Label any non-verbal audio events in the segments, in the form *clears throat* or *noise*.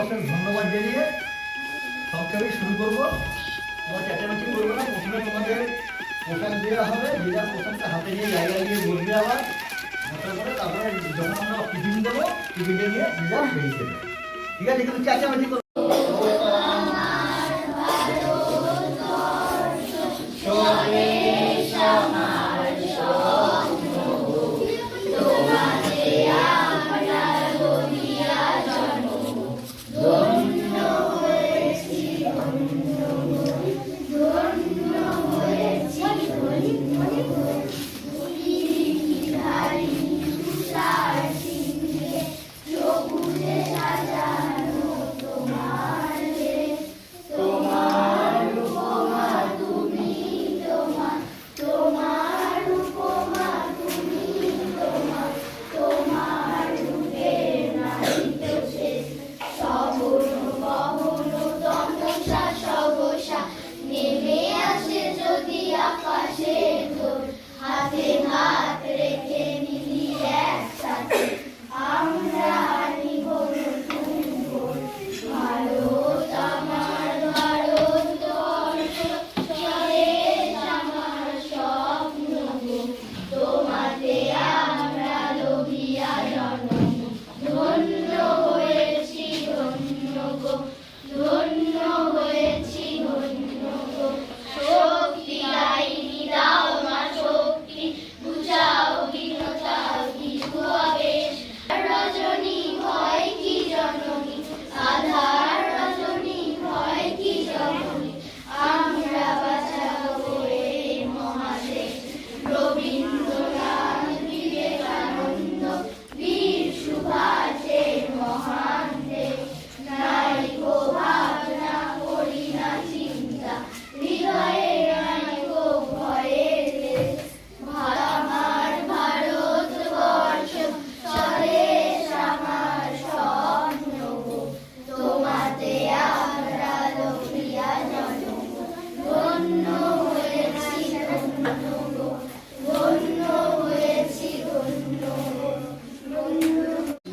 উদ্যোগকে ধন্যবাদ জানিয়ে সংক্ষেপে শুরু করব। তোমার চেঁচামেচি করব না, প্রথমে তোমাদের পোশাক দেওয়া হবে যে যার পোশাকটা হাতে নিয়ে জায়গায় গিয়ে বসবে আবার। বসার পরে তারপরে যখন আমরা টিফিন দেবো, টিফিনটা নিয়ে যে যার বেরিয়ে ঠিক আছে, কিন্তু চেঁচামেচি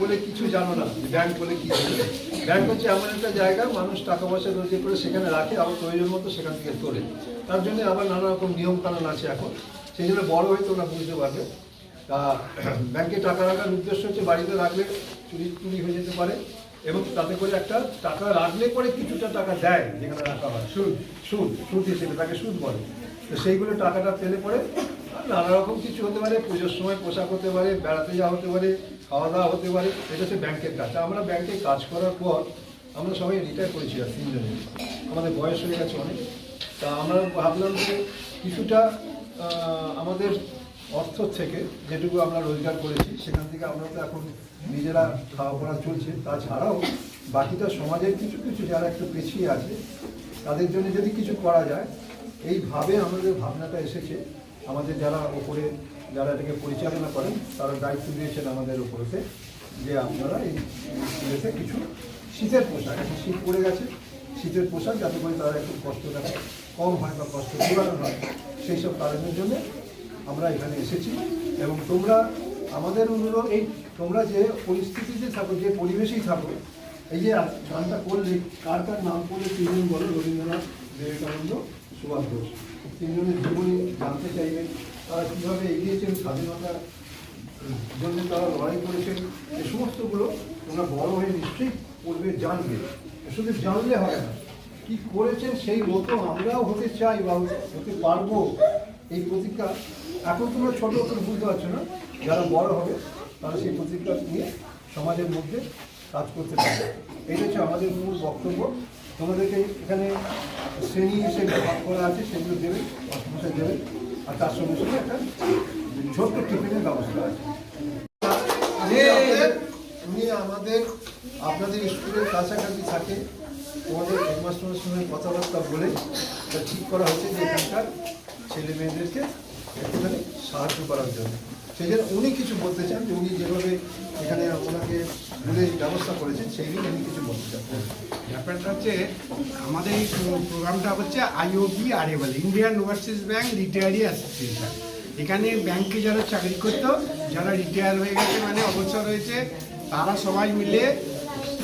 বলে কিছু জানো না ব্যাংক বলে কি ব্যাংক হচ্ছে এমন একটা জায়গা, মানুষ টাকা পয়সা রোজগার করে সেখানে রাখে, আবার প্রয়োজন মতো সেখান থেকে তোলে। তার জন্য আবার নানা রকম নিয়ম কানুন আছে এখন। সেই জন্য বড় হয়ে তোমরা বুঝতে পারবে। তা *clears throat* ব্যাংকে টাকা রাখার উদ্দেশ্য হচ্ছে বাড়িতে রাখলে চুরি চুরি হয়ে যেতে পারে এবং তাতে করে একটা টাকা রাখলে পরে কিছুটা টাকা দেয়, যেখানে রাখা হয়। সুদ সুদ সুদ হিসেবে তাকে সুদ বলে। তো সেইগুলো টাকাটা পেলে পরে নানা রকম কিছু হতে পারে, পুজোর সময় পোশাক হতে পারে, বেড়াতে যাওয়া হতে পারে খাওয়া দাওয়া হতে পারে, এটা হচ্ছে ব্যাংকের কাজ। আমরা ব্যাংকে কাজ করার পর আমরা সবাই রিটায়ার করেছি আর তিনজনে। আমাদের বয়স হয়ে গেছে অনেক। তা আমরা ভাবলাম যে কিছুটা আমাদের অর্থ থেকে যেটুকু আমরা রোজগার করেছি, সেখান থেকে আমরা তো এখন নিজেরা খাওয়া পড়া চলছে। তাছাড়াও বাকিটা সমাজের কিছু কিছু যারা একটু পিছিয়ে আছে, তাদের জন্য যদি কিছু করা যায় এইভাবে আমাদের ভাবনাটা এসেছে। আমাদের যারা ওপরে যারা এটাকে পরিচালনা করেন, তারা দায়িত্ব দিয়েছেন আমাদের উপরেতে যে আপনারা এই ইয়েতে কিছু শীতের পোশাক এখন শীত পড়ে গেছে, শীতের পোশাক যাতে করে তারা একটু কষ্টটা কম হয় বা কষ্ট দূরানো হয়, সেই সব কারণের জন্য আমরা এখানে এসেছি। এবং তোমরা, আমাদের অনুরোধ, এই তোমরা যে পরিস্থিতিতে থাকো, যে পরিবেশেই থাকো, এই যে গানটা করলে, কার কার নাম করলে তিনজন বলো? রবীন্দ্রনাথ, বিবেকানন্দ, সুভাষ ঘোষ তিনজনের জীবনী জানতে চাইবেন তারা কীভাবে এগিয়েছেন স্বাধীনতার জন্য তারা লড়াই করেছেন, এ সমস্তগুলো তোমরা বড় হয়ে নিশ্চয়ই পড়বে জানবে। শুধু জানলে হয় না, কী করেছেন সেই মতো আমরাও হতে চাই বা হতে পারব। এই প্রতিজ্ঞা এখন তোমরা ছোটো করে বুঝতে পারছ না, যারা বড় হবে তারা সেই প্রতিজ্ঞা নিয়ে সমাজের মধ্যে কাজ করতে পারবে। এটা হচ্ছে আমাদের মূল বক্তব্য। তোমাদেরকে এখানে শ্রেণি হিসেবে ভাগ করা আছে, সেগুলো দেবে অসমস্যা দেবে। আর তার সঙ্গে সঙ্গে একটা ছোট্ট টিফিনের ব্যবস্থা আছে। উনি আমাদের আপনাদের স্কুলের কাছাকাছি থাকে, তোমাদের হেডমাস্টারের সঙ্গে কথাবার্তা বলে ঠিক করা হয়েছে যে এখানকার ছেলে মেয়েদেরকে একটুখানি সাহায্য করার জন্য। জন্য উনি কিছু বলতে চান যে উনি যেভাবে এখানে ওনাকে বলে ব্যবস্থা করেছেন, সেই নিয়ে উনি কিছু বলতে চান। ব্যাপারটা হচ্ছে, আমাদের এই প্রোগ্রামটা হচ্ছে IOB আরএবল Indian overseas bank retiree association এখানে ব্যাংকে যারা চাকরি করতো, যারা রিটায়ার হয়ে গেছে মানে অবসর হয়েছে, তারা সবাই মিলে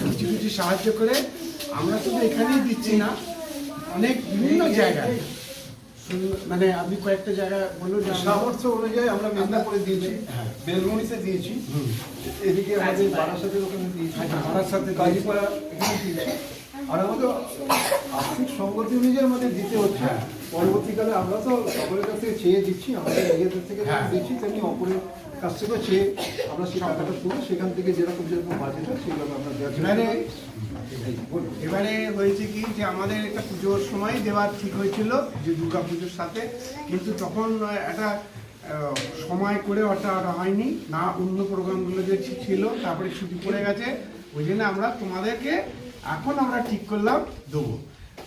কিছু কিছু সাহায্য করে। আমরা শুধু এখানেই দিচ্ছি না, অনেক বিভিন্ন জায়গায়। মানে আপনি কয়েকটা জায়গা আমরা- সামর্থ্য অনুযায়ী আমরা মেদিনীপুরে দিয়েছি হ্যাঁ। বেলমনিতে দিয়েছি। এদিকে আমাদের বারাসাতের ওখানে দিয়েছি। আচ্ছা, বারাসাতে কাজীপাড়া এখানে দিয়েছি। আর আমাদের আর্থিক সংগতি অনুযায়ী আমাদের দিতে হচ্ছে। হ্যাঁ। পরবর্তীকালে আমরা তো সকলের কাছ থেকে চেয়ে দিচ্ছি আমাদের নিজেদের থেকে হ্যাঁ। দিচ্ছি তেমনি অপরের কাছ থেকেও চেয়ে আমরা সেই টাকাটা তুলে সেখান থেকে যেরকম যেরকম বাজেট হয় সেইভাবে আমরা চেষ্টা এবারে হয়েছে কি যে আমাদের একটা পুজোর সময় দেওয়ার ঠিক হয়েছিল যে দুর্গা পুজোর সাথে। কিন্তু তখন একটা সময় করে ওটা হয়নি। না অন্য প্রোগ্রামগুলো যে ছিল, তারপরে ছুটি পড়ে গেছে। ওই জন্য আমরা তোমাদেরকে এখন আমরা ঠিক করলাম, দেবো।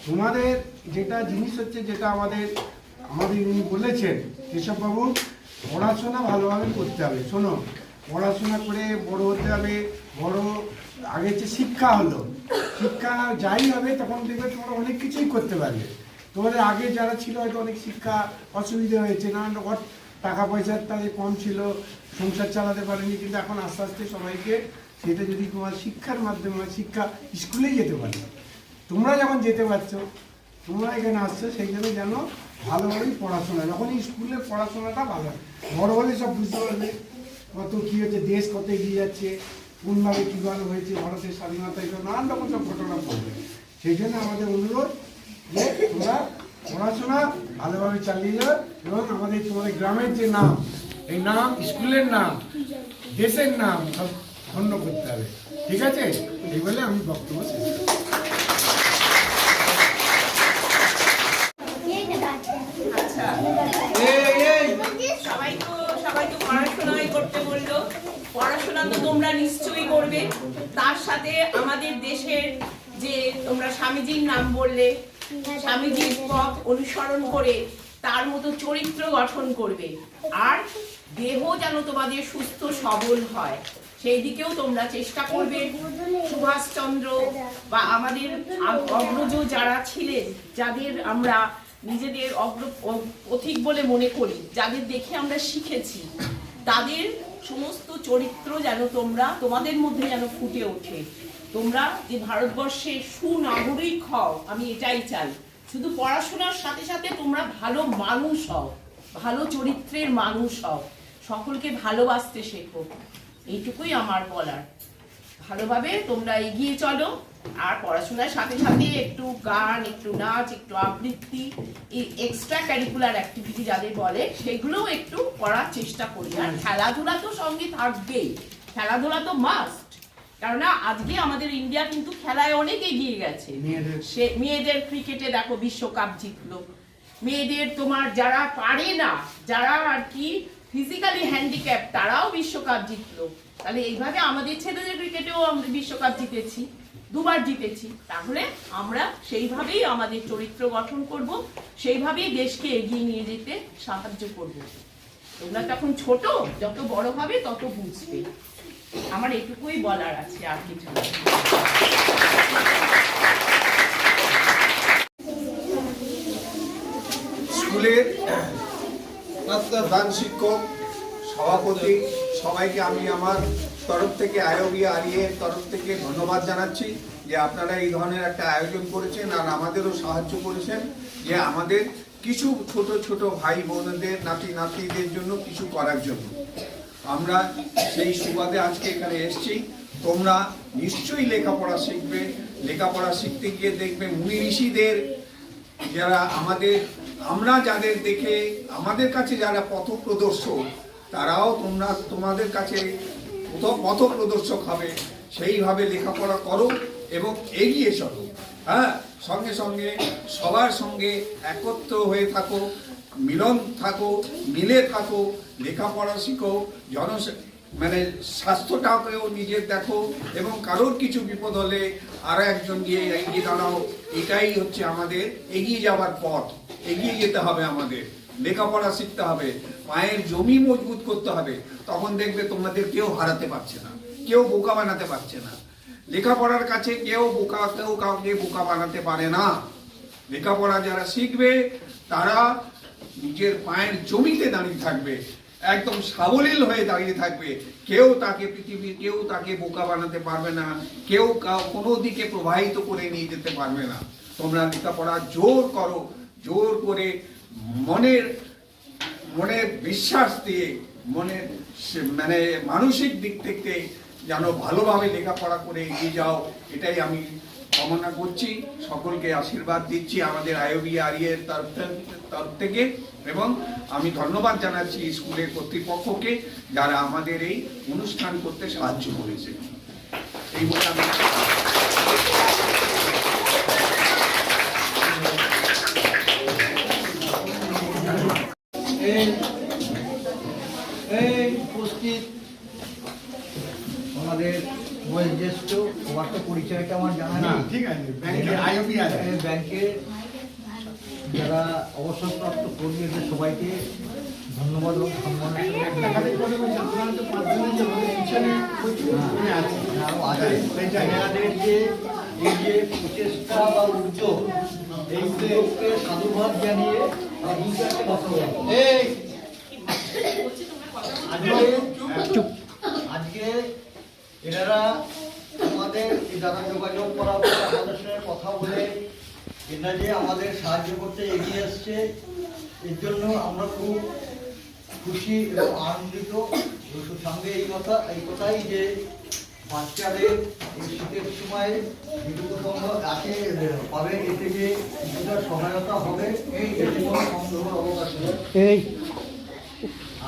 তোমাদের যেটা জিনিস হচ্ছে যেটা আমাদের আমাদের উনি বলেছেন, কেশববাবু, পড়াশোনা ভালোভাবে করতে হবে। শোনো, পড়াশোনা করে বড় হতে হবে। বড় আগে যে শিক্ষা হলো, শিক্ষা যাই হবে তখন দেখবে তোমরা অনেক কিছুই করতে পারবে তোমাদের আগে যারা ছিল হয়তো অনেক শিক্ষা অসুবিধা হয়েছে, না টাকা পয়সার তাদের কম ছিল, সংসার চালাতে পারেনি, কিন্তু এখন আস্তে আস্তে সবাইকে সেটা যদি তোমার শিক্ষার মাধ্যমে শিক্ষা স্কুলেই যেতে পারে তোমরা যখন যেতে পারছ, তোমরা এখানে আসছো, সেই জন্য যেন ভালোভাবেই পড়াশোনা যখন এই স্কুলের পড়াশোনাটা ভালো হয়। বড় হলে সব বুঝতে পারবে কত কী হচ্ছে, দেশ কত এগিয়ে যাচ্ছে কোনভাবে কীভাবে হয়েছে, ভারতের স্বাধীনতা এসব নানান রকম সব ঘটনা পড়বে সেই জন্য আমাদের অনুরোধ যে তোমরা পড়াশোনা ভালোভাবে চালিয়ে যাও এবং আমাদের তোমাদের গ্রামের যে নাম, এই নাম, স্কুলের নাম, দেশের নাম সব ধন্য করতে হবে। ঠিক আছে? এই বলে আমি বক্তব্য শেষ। আচ্ছা। সবাই তো সবাই তো করতে বলল। পড়াশোনা তো তোমরা নিশ্চয়ই করবে। তার সাথে আমাদের দেশের যে তোমরা স্বামীজির নাম বললে, স্বামীজির পথ অনুসরণ করে তার মতো চরিত্র গঠন করবে। আর দেহ যেন তোমাদের সুস্থ, সবল হয়। সেই দিকেও তোমরা চেষ্টা করবে। সুভাষচন্দ্র বা আমাদের অগ্রজ যারা ছিলেন, যাদের আমরা নিজেদের অগ্র পথিক বলে মনে করি, যাদের দেখে আমরা শিখেছি। তাদের সমস্ত চরিত্র যেন তোমরা, তোমাদের মধ্যে যেন ফুটে ওঠে। তোমরা যে ভারতবর্ষের সুনাগরিক হও, আমি এটাই চাই। শুধু পড়াশোনার সাথে সাথে তোমরা ভালো মানুষ হও, ভালো চরিত্রের মানুষ হও, সকলকে ভালোবাসতে শেখো। এইটুকুই আমার বলার। ভালোভাবে তোমরা এগিয়ে চলো। আর পড়াশোনার সাথে সাথে একটু গান একটু নাচ একটু আবৃত্তি এই এক্সট্রা ক্যারিকুলার অ্যাক্টিভিটি যাদের বলে সেগুলোও একটু করার চেষ্টা করি। আর খেলাধুলা তো সঙ্গে থাকবেই। খেলাধুলা তো মাস্ট কেননা আজকে আমাদের ইন্ডিয়া কিন্তু খেলায় অনেক এগিয়ে গেছে। সে মেয়েদের ক্রিকেটে দেখো বিশ্বকাপ জিতলো। মেয়েদের তোমার যারা পারে না যারা আর কি ফিজিক্যালি হ্যান্ডিক্যাপ তারাও বিশ্বকাপ জিতলো। তাহলে এইভাবে আমাদের ছেলেদের ক্রিকেটেও আমরা বিশ্বকাপ জিতেছি। দুবার জিতেছি। তাহলে আমরা সেইভাবেই আমাদের চরিত্র গঠন করব, সেইভাবেই দেশকে এগিয়ে নিয়ে যেতে সাহায্য করব। তোমরা তখন ছোট, যত বড় হবে তত বুঝবে। আমার এটুকুই বলার আছে আর কিছু। স্কুলের দান শিক্ষক, সভাপতি সবাইকে আমি আমার তরফ থেকে আয়োগী আরিয়ের তরফ থেকে ধন্যবাদ জানাচ্ছি যে আপনারা এই ধরনের একটা আয়োজন করেছেন আর আমাদেরও সাহায্য করেছেন যে আমাদের কিছু ছোট ছোট ভাই বোনদের, নাতি নাতিদের জন্য কিছু করার জন্য। আমরা সেই সুবাদে আজকে এখানে এসেছি। তোমরা নিশ্চয়ই লেখাপড়া শিখবে। লেখাপড়া শিখতে গিয়ে দেখবে মুনি ঋষিদের যারা আমাদের, আমরা যাদের দেখে, আমাদের কাছে যারা পথ প্রদর্শক তারাও তোমরা তোমাদের কাছে পথ- প্রদর্শক হবে। সেইভাবে লেখাপড়া করো এবং এগিয়ে চলো। হ্যাঁ সঙ্গে সঙ্গে সবার সঙ্গে একত্র হয়ে থাকো, মিলন থাকো, মিলে থাকো, লেখাপড়া শিখো জন মানে স্বাস্থ্যটাকেও নিজের দেখো এবং কারোর কিছু বিপদ হলে আরও একজন গিয়ে এগিয়ে দাঁড়াও। এটাই হচ্ছে আমাদের এগিয়ে যাওয়ার পথ। এগিয়ে যেতে হবে আমাদের। লেখাপড়া শিখতে হবে, পায়ের জমি মজবুত করতে হবে, তখন দেখবে তোমাদের কেউ হারাতে পারছে না, কেউ বোকা বানাতে পারছে না। লেখাপড়ার কাছে কেউ বোকা, কেউ কাউকে বোকা বানাতে পারে না। লেখাপড়া যারা শিখবে, তারা নিজের পায়ের জমিতে দাঁড়িয়ে থাকবে, একদম সাবলীল হয়ে দাঁড়িয়ে থাকবে। কেউ তাকে পৃথিবীর, কেউ তাকে বোকা বানাতে পারবে না, কাউ- কোনো দিকে প্রবাহিত করে নিয়ে যেতে পারবে না। তোমরা লেখাপড়া জোর করো, জোর করে মনের মনে বিশ্বাস দিয়ে মনে সে- মানে মানসিক দিক থেকে যেন ভালোভাবে লেখাপড়া করে এগিয়ে যাও, এটাই আমি কামনা করছি। সকলকে আশীর্বাদ দিচ্ছি আমাদের আইবি আরিয়ের তরফ তরফ থেকে এবং আমি ধন্যবাদ জানাচ্ছি স্কুলের কর্তৃপক্ষকে যারা আমাদের এই অনুষ্ঠান করতে সাহায্য করেছে। এই বলে আমি এই উপস্থিত আমাদের বয়োজ্যেষ্ঠ সবার তো পরিচয়টা আমার জানা নেই। ঠিক আছে ব্যাংকে আইওপি আছে। এই ব্যাংকের যারা অবসরপ্রাপ্ত কর্মীদের সবাইকে ধন্যবাদ এবং সম্মানের সঙ্গে এখানে করে বলছি, আপনারা তো পাঁচজনের যে আমাদের পিছনে প্রচুর মানে আছে। আরও আছে। এনাদের যে এই যে প্রচেষ্টা বা উদ্যোগ এই উদ্যোগকে সাধুবাদ জানিয়ে একটা কথা বলব। আজকে আজকে এনারা আমাদের যারা যোগাযোগ করা আমাদের সঙ্গে কথা বলে এরা যে আমাদের সাহায্য করতে এগিয়ে এসছে এর জন্য আমরা খুব খুশি এবং আনন্দিত সঙ্গে এই কথা এই কথাই যে বাচ্চাদের এই শীতের সময় সম্ভব গাছে পাবে যে কিছুটা সহায়তা হবে। এই এতে কোনো সন্দেহ অবকাশ এই।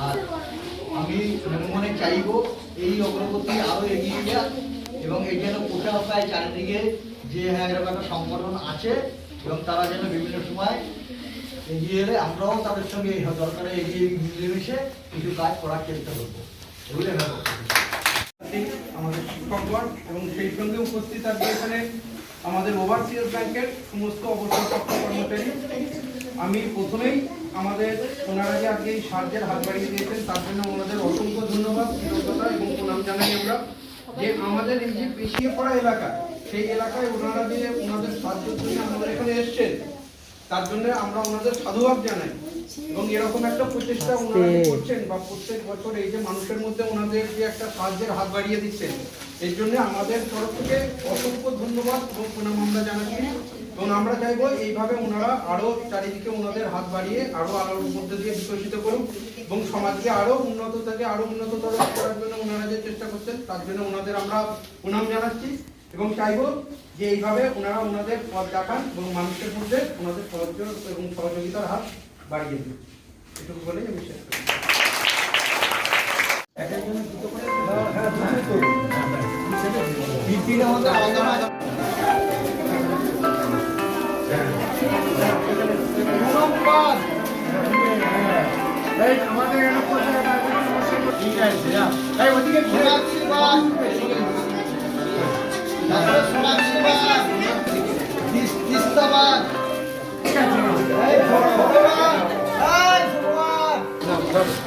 আর আমি মনে মনে চাইব এই অগ্রগতি আরও এগিয়ে যাক এবং এই যেন কোথাও পায় চারিদিকে যে হ্যাঁ এরকম একটা সংগঠন আছে এবং তারা যেন বিভিন্ন সময় এগিয়ে এলে আমরাও তাদের সঙ্গে দরকারে এগিয়ে মিলেমিশে কিছু কাজ করার চেষ্টা করব। এগুলো আমার বক্তব্য। আমাদের শিক্ষকগণ এবং সেই সঙ্গে উপস্থিত আছে এখানে আমাদের ওভারসিয়াস ব্যাংকের সমস্ত অবসরপ্রাপ্ত কর্মচারী। আমি প্রথমেই আমাদের ওনারা যে আজকে এই সাহায্যের হাত বাড়িয়ে দিয়েছেন, তার জন্য ওনাদের অসংখ্য ধন্যবাদ, কৃতজ্ঞতা এবং প্রণাম জানাই আমরা। যে আমাদের এই যে পিছিয়ে পড়া এলাকা, সেই এলাকায় ওনারা যে ওনাদের সাহায্যের জন্য আমাদের এখানে এসছেন তার জন্য আমরা ওনাদের সাধুবাদ জানাই। এবং এরকম একটা প্রচেষ্টা ওনারা করছেন বা প্রত্যেক বছর এই যে মানুষের মধ্যে ওনাদের যে একটা সাহায্যের হাত বাড়িয়ে দিচ্ছেন এর জন্য আমাদের তরফ থেকে অসংখ্য ধন্যবাদ এবং প্রণাম আমরা জানাচ্ছি। এবং আমরা চাইব এইভাবে ওনারা আরও চারিদিকে ওনাদের হাত বাড়িয়ে আরও আলোর মধ্যে দিয়ে বিকশিত করুক এবং সমাজকে আরও উন্নত থেকে আরও উন্নততর করার জন্য ওনারা যে চেষ্টা করছেন তার জন্য ওনাদের আমরা প্রণাম জানাচ্ছি। এবং চাইব যে এইভাবে ওনারা ওনাদের পথ দেখান এবং মানুষের মধ্যে ওনাদের সাহায্য এবং সহযোগিতার হাত বাড়িয়ে দিন। এটুকু বলেই আমি শেষ করি বৃদ্ধির আমাদের আলাদা আলাদা। ধন্যবাদ। সোনাক্ষীবাদ। তারপরে সোনাক্ষীবাদ। তিস- তিস্তাবাদ। ভগবান, ভগবান।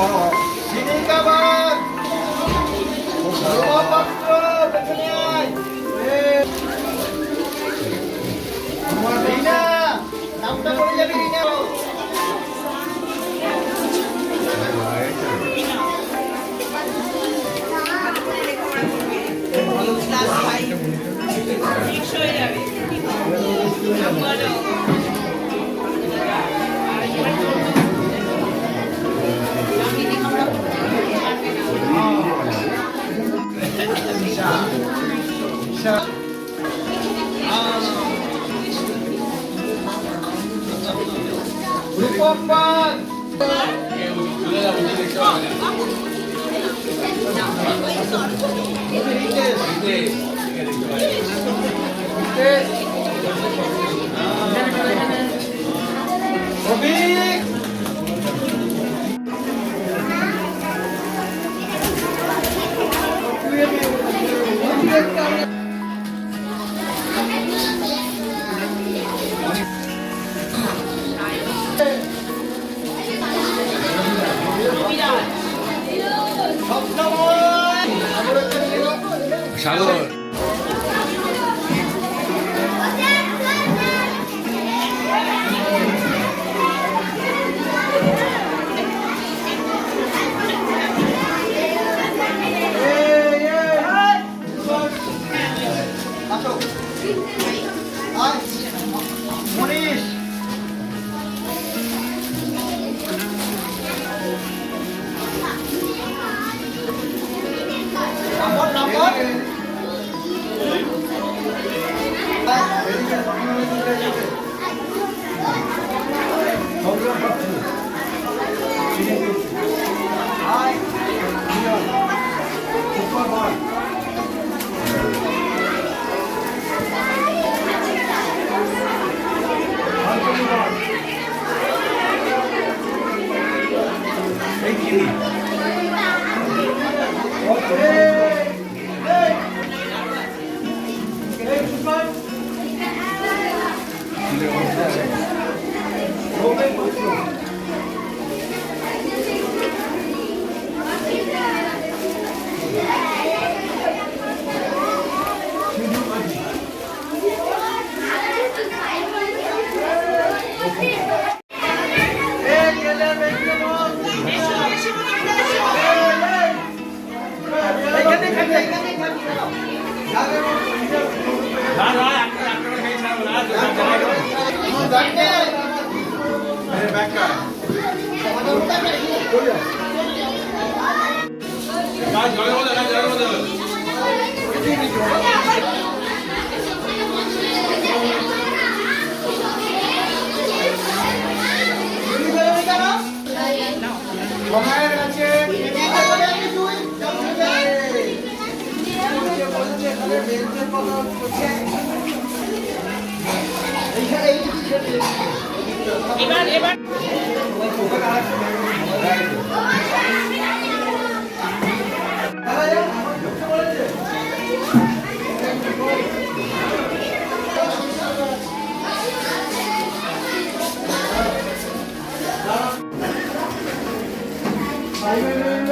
死ぬかば Ustedes. সময়ের কাছে এবার এবার। Amen.